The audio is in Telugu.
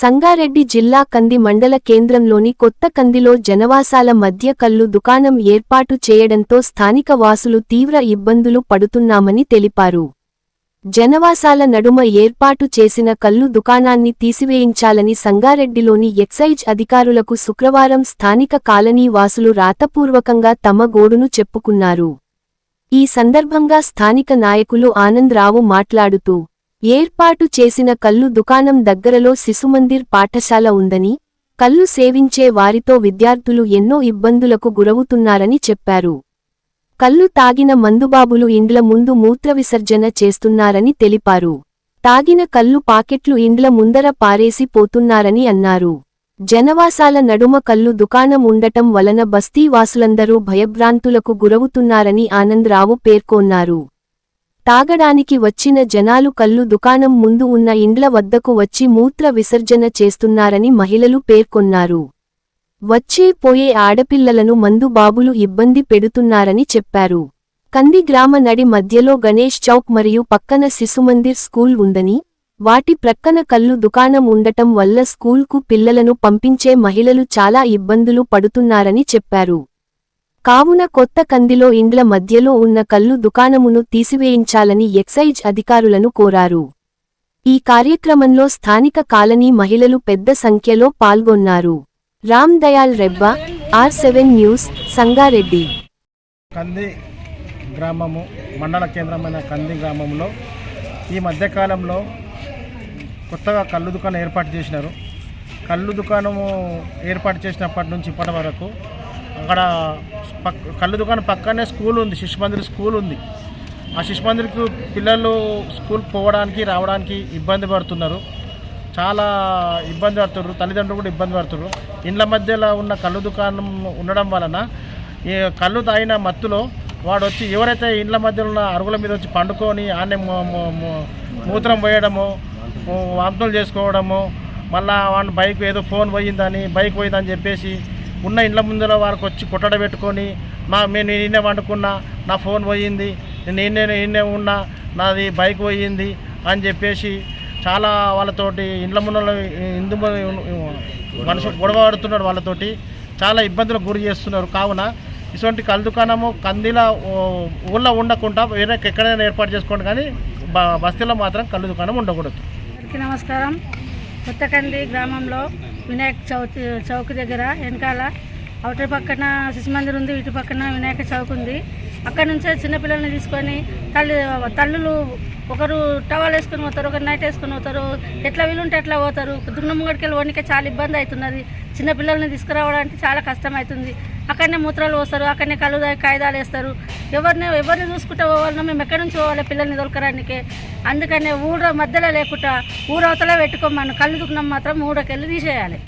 సంగారెడ్డి జిల్లా కంది మండల కేంద్రంలోని కొత్త కందిలో జనవాసాల మధ్య కల్లు దుకాణం ఏర్పాటు చేయడంతో స్థానిక వాసులు తీవ్ర ఇబ్బందులు పడుతున్నామని తెలిపారు. జనవాసాల నడుమ ఏర్పాటు చేసిన కల్లు దుకాణాన్ని తీసివేయించాలని సంగారెడ్డిలోని ఎక్సైజ్ అధికారులకు శుక్రవారం స్థానిక కాలనీ వాసులు రాతపూర్వకంగా తమ గోడును చెప్పుకున్నారు. ఈ సందర్భంగా స్థానిక నాయకులు ఆనందరావు మాట్లాడుతూ ఏర్పాటు చేసిన కల్లు దుకాణం దగ్గరలో శిశుమందిర్ పాఠశాల ఉందని కల్లు సేవించే వారితో విద్యార్థులు ఎన్నో ఇబ్బందులకు గురవుతున్నారని చెప్పారు. కల్లు తాగిన మందుబాబులు ఇండ్ల ముందు మూత్రవిసర్జన చేస్తున్నారని తెలిపారు. తాగిన కల్లు పాకెట్లు ఇండ్ల ముందర పారేసి పోతున్నారని అన్నారు. జనవాసాల నడుమ కల్లు దుకాణం ఉండటం వలన బస్తీవాసులందరూ భయభ్రాంతులకు గురవుతున్నారని ఆనందరావు పేర్కొన్నారు. తాగడానికి వచ్చిన జనాలు కల్లు దుకాణం ముందు ఉన్న ఇండ్ల వద్దకు వచ్చి మూత్ర విసర్జన చేస్తున్నారని మహిళలు పేర్కొన్నారు. వచ్చే పోయే ఆడపిల్లలను మందుబాబులు ఇబ్బంది పెడుతున్నారని చెప్పారు. కంది గ్రామ నడి మధ్యలో గణేష్ చౌక్ మరియు పక్కన శిశుమందిర్ స్కూల్ ఉందని వాటి ప్రక్కన కళ్ళు దుకాణం ఉండటం వల్ల స్కూల్కు పిల్లలను పంపించే మహిళలు చాలా ఇబ్బందులు పడుతున్నారని చెప్పారు. కావున కొత్త కందిలో ఇండ్ల మధ్యలో ఉన్న కల్లు దుకాణమును తీసివేయించాలని ఎక్సైజ్ అధికారులను కోరారు. ఈ కార్యక్రమంలో స్థానిక కాలనీ మహిళలు పెద్ద సంఖ్యలో పాల్గొన్నారు. Ram Dayal Rebba R seven news Sangareddy. Kandi గ్రామము మండల కేంద్రమైన కంది గ్రామంలో ఈ మధ్యకాలంలో కొత్తగా కళ్ళు దుకాణం ఏర్పాటు చేసినారు. కళ్ళు దుకాణము ఏర్పాటు చేసినప్పటి నుంచి ఇప్పటి వరకు అక్కడ కళ్ళు దుకాణం పక్కనే స్కూల్ ఉంది శిశుమందిర్ స్కూల్ ఉంది. ఆ శిశుమందిర్కి పిల్లలు స్కూల్ పోవడానికి రావడానికి ఇబ్బంది పడుతున్నారు. చాలా ఇబ్బంది పడుతున్నారు. తల్లిదండ్రులు కూడా ఇబ్బంది పడుతున్నారు. ఇండ్ల మధ్యలో ఉన్న కళ్ళు దుకాణం ఉండడం వలన ఈ కళ్ళు తాగిన మత్తులో వాడు వచ్చి ఎవరైతే ఇండ్ల మధ్యలో ఉన్న అరుగుల మీద వచ్చి పండుకొని ఆనే మూత్రం పోయడము వాంతులు చేసుకోవడము మళ్ళీ వాడిని బైక్ ఏదో ఫోన్ పోయిందని బైక్ పోయిందని చెప్పేసి ఉన్న ఇండ్ల ముందర వారికి వచ్చి కొట్టడ పెట్టుకొని మా నేను నిన్నే వండుకున్నా నా ఫోన్ పోయింది నేను నిన్నే నిన్నే ఉన్నా నాది బైక్ పోయింది అని చెప్పేసి చాలా వాళ్ళతోటి ఇండ్ల ముందర ఇందు మనుషులు గొడవ పడుతున్నాడు వాళ్ళతోటి. చాలా ఇబ్బందులకు గురి చేస్తున్నారు. కావున ఇటువంటి కళ్ళు దుకాణము కందిల ఊళ్ళో ఉండకుండా వేరే ఎక్కడైనా ఏర్పాటు చేసుకోండి కానీ బస్తీలో మాత్రం కళ్ళు దుకాణం ఉండకూడదు నమస్కారం. కొత్తకంది గ్రామంలో వినాయక చవితి చౌక్ దగ్గర వెనకాల అవుటర్ పక్కన శిశు మందిర్ ఉంది ఇటు పక్కన వినాయక చౌక్ ఉంది. అక్కడ నుంచే చిన్నపిల్లల్ని తీసుకొని తల్లి తల్లులు ఒకరు టవల్ వేసుకొని పోతారు ఒకరు నైట్ వేసుకొని పోతారు. ఎట్లా వీలుంటే ఎట్లా పోతారు. దున్న ముంగడికి వెళ్ళి వండికే చాలా ఇబ్బంది అవుతున్నది. చిన్నపిల్లల్ని తీసుకురావడానికి చాలా కష్టం అవుతుంది. అక్కడనే మూత్రాలు పోస్తారు అక్కడనే కళ్ళు కాయిదాలు వేస్తారు. ఎవరిని ఎవరిని చూసుకుంటా పోవాలన్నా మేము ఎక్కడి నుంచి పోవాలి పిల్లల్ని దొరకడానికి? అందుకనే ఊర మధ్యలో లేకుండా ఊరవతల పెట్టుకోమను కళ్ళు దుకున్నాం మాత్రం ఊడకెళ్ళి తీసేయాలి.